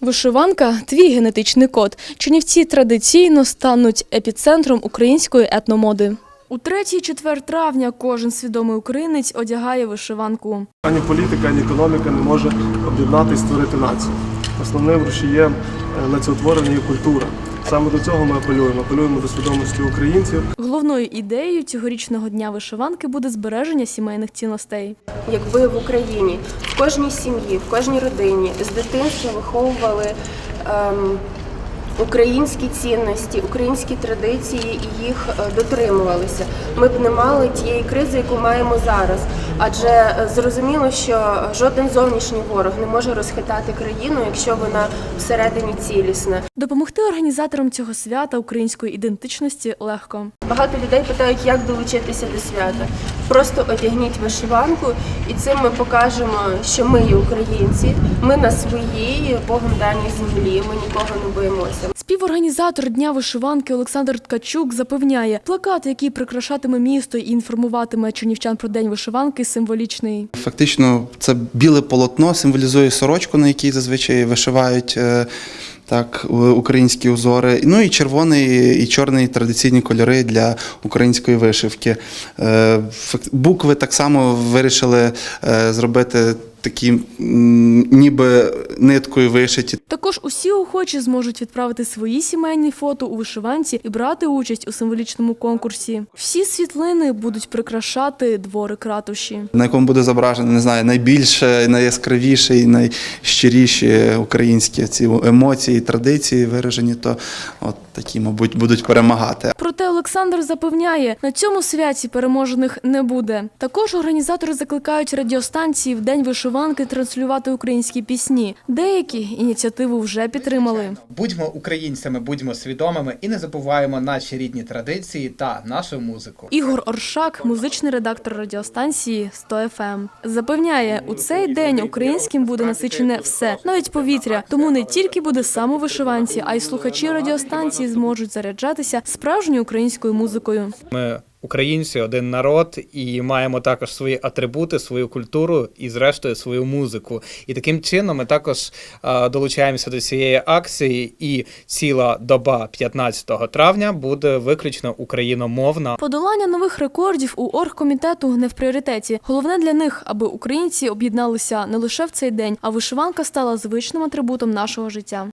Вишиванка твій генетичний код. Чинівці традиційно стануть епіцентром української етномоди. У третій четвер травня кожен свідомий українець одягає вишиванку. Ані політика, ані економіка не може об'єднати і створити націю. Основним рушієм е, націотворення є культура. Саме до цього ми апелюємо. Апелюємо до свідомості українців. Головною ідеєю цьогорічного дня вишиванки буде збереження сімейних цінностей. якби в Україні в кожній сім'ї, в кожній родині з дитинства виховували ем, українські цінності, українські традиції і їх е, дотримувалися, ми б не мали тієї кризи, яку маємо зараз. Адже е, зрозуміло, що жоден зовнішній ворог не може розхитати країну, якщо вона всередині цілісна. Допомогти організаторам цього свята української ідентичності легко. Багато людей питають, як долучитися до свята. Просто одягніть вишиванку, і цим ми покажемо, що ми є українці, ми на своїй Богом даній землі. Ми нікого не боїмося. Співорганізатор дня вишиванки Олександр Ткачук запевняє, плакат, який прикрашатиме місто і інформуватиме чернівчан про день вишиванки, символічний. Фактично, це біле полотно символізує сорочку, на якій зазвичай вишивають е, так, українські узори. Ну і червоний і чорний традиційні кольори для української вишивки. Е, Букви так само вирішили е, зробити такі ніби ниткою вишиті. Також усі охочі зможуть відправити свої сімейні фото у вишиванці і брати участь у символічному конкурсі. Всі світлини будуть прикрашати дворик ратуші. на якому буде зображено, не знаю, найбільше, найяскравіше і найщиріші українські ці емоції, традиції виражені, то от такі, мабуть, будуть перемагати. Проте Олександр запевняє, на цьому святі переможених не буде. Також організатори закликають радіостанції в день вишиванки транслювати українські пісні. Деякі ініціативу вже підтримали. Будьмо українцями, будьмо свідомими і не забуваємо наші рідні традиції та нашу музику. Ігор Оршак, музичний редактор радіостанції 100 FM, запевняє, у цей день українським буде насичене все, навіть повітря. Тому не тільки буде саме вишиванці, а й слухачі радіостанції зможуть заряджатися справжньою українською музикою. Ми українці, один народ, і маємо також свої атрибути, свою культуру і, зрештою, свою музику. І таким чином ми також долучаємося до цієї акції, і ціла доба 15 травня буде виключно україномовна. Подолання нових рекордів у оргкомітету не в пріоритеті. Головне для них, аби українці об'єдналися не лише в цей день, а вишиванка стала звичним атрибутом нашого життя.